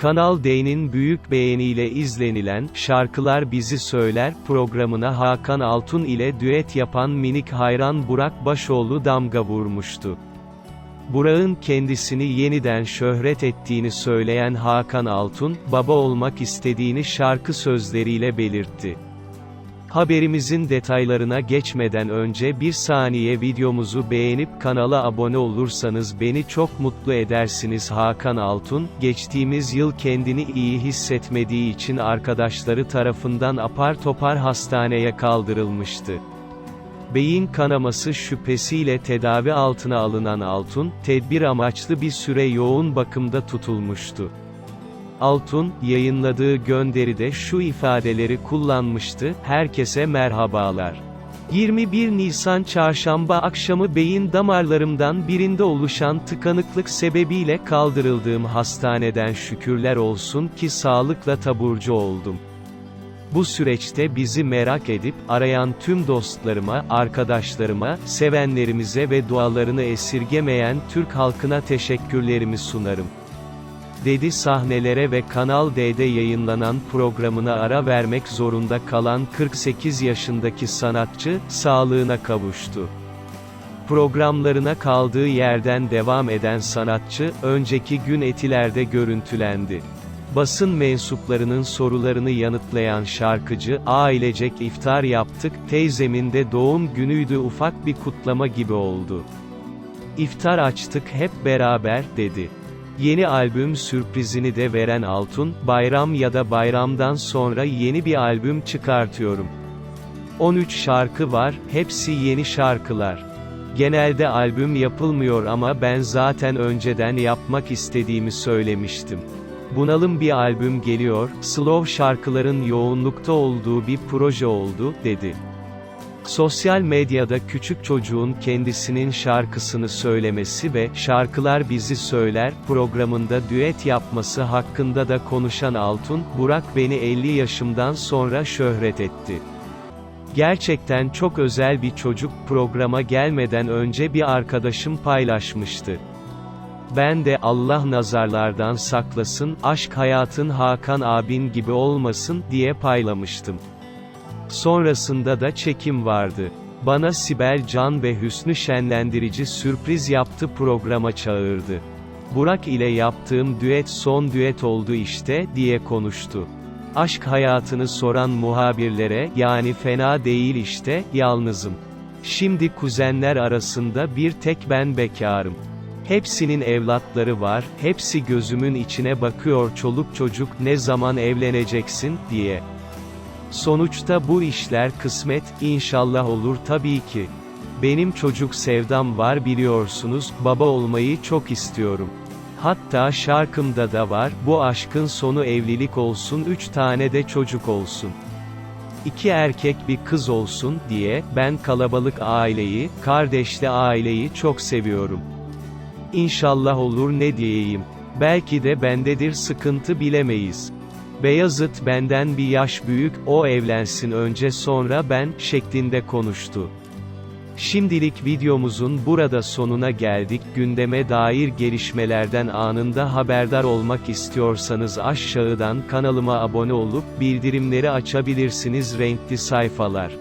Kanal D'nin büyük beğeniyle izlenilen Şarkılar Bizi Söyler programına Hakan Altun ile düet yapan minik hayran Burak Başoğlu damga vurmuştu. Burak'ın kendisini yeniden şöhret ettiğini söyleyen Hakan Altun, baba olmak istediğini şarkı sözleriyle belirtti. Haberimizin detaylarına geçmeden önce bir saniye videomuzu beğenip kanala abone olursanız beni çok mutlu edersiniz Hakan Altun, geçtiğimiz yıl kendini iyi hissetmediği için arkadaşları tarafından apar topar hastaneye kaldırılmıştı. Beyin kanaması şüphesiyle tedavi altına alınan Altun, tedbir amaçlı bir süre yoğun bakımda tutulmuştu. Altun, yayınladığı gönderide şu ifadeleri kullanmıştı, herkese merhabalar. 21 Nisan çarşamba akşamı beyin damarlarımdan birinde oluşan tıkanıklık sebebiyle kaldırıldığım hastaneden şükürler olsun ki sağlıkla taburcu oldum. Bu süreçte bizi merak edip, arayan tüm dostlarıma, arkadaşlarıma, sevenlerimize ve dualarını esirgemeyen Türk halkına teşekkürlerimi sunarım dedi sahnelere ve Kanal D'de yayınlanan programına ara vermek zorunda kalan 48 yaşındaki sanatçı, sağlığına kavuştu. Programlarına kaldığı yerden devam eden sanatçı, önceki gün Etiler'de görüntülendi. Basın mensuplarının sorularını yanıtlayan şarkıcı, ailecek iftar yaptık, teyzemin de doğum günüydü ufak bir kutlama gibi oldu. İftar açtık hep beraber, dedi. Yeni albüm sürprizini de veren Altun, bayram ya da bayramdan sonra yeni bir albüm çıkartıyorum. 13 şarkı var, hepsi yeni şarkılar. Genelde albüm yapılmıyor ama ben zaten önceden yapmak istediğimi söylemiştim. Bunalım bir albüm geliyor, slow şarkıların yoğunlukta olduğu bir proje oldu, dedi. Sosyal medyada küçük çocuğun kendisinin şarkısını söylemesi ve Şarkılar Bizi Söyler programında düet yapması hakkında da konuşan Altun, Burak beni 50 yaşımdan sonra şöhret etti. Gerçekten çok özel bir çocuk programa gelmeden önce bir arkadaşım paylaşmıştı. Ben de Allah nazarlardan saklasın, aşk hayatın Hakan abin gibi olmasın diye paylamıştım. Sonrasında da çekim vardı. Bana Sibel Can ve Hüsnü şenlendirici sürpriz yaptı programa çağırdı. Burak ile yaptığım düet son düet oldu işte, diye konuştu. Aşk hayatını soran muhabirlere, yani fena değil işte, yalnızım. Şimdi kuzenler arasında bir tek ben bekarım. Hepsinin evlatları var, hepsi gözümün içine bakıyor çoluk çocuk ne zaman evleneceksin, diye. Sonuçta bu işler kısmet, inşallah olur tabii ki. Benim çocuk sevdam var biliyorsunuz, baba olmayı çok istiyorum. Hatta şarkımda da var, bu aşkın sonu evlilik olsun üç tane de çocuk olsun. İki erkek bir kız olsun, diye, ben kalabalık aileyi, kardeşli aileyi çok seviyorum. İnşallah olur ne diyeyim. Belki de bendedir sıkıntı bilemeyiz. Beyazıt benden bir yaş büyük, o evlensin önce sonra ben, şeklinde konuştu. Şimdilik videomuzun burada sonuna geldik. Gündeme dair gelişmelerden anında haberdar olmak istiyorsanız aşağıdan kanalıma abone olup bildirimleri açabilirsiniz renkli sayfalar.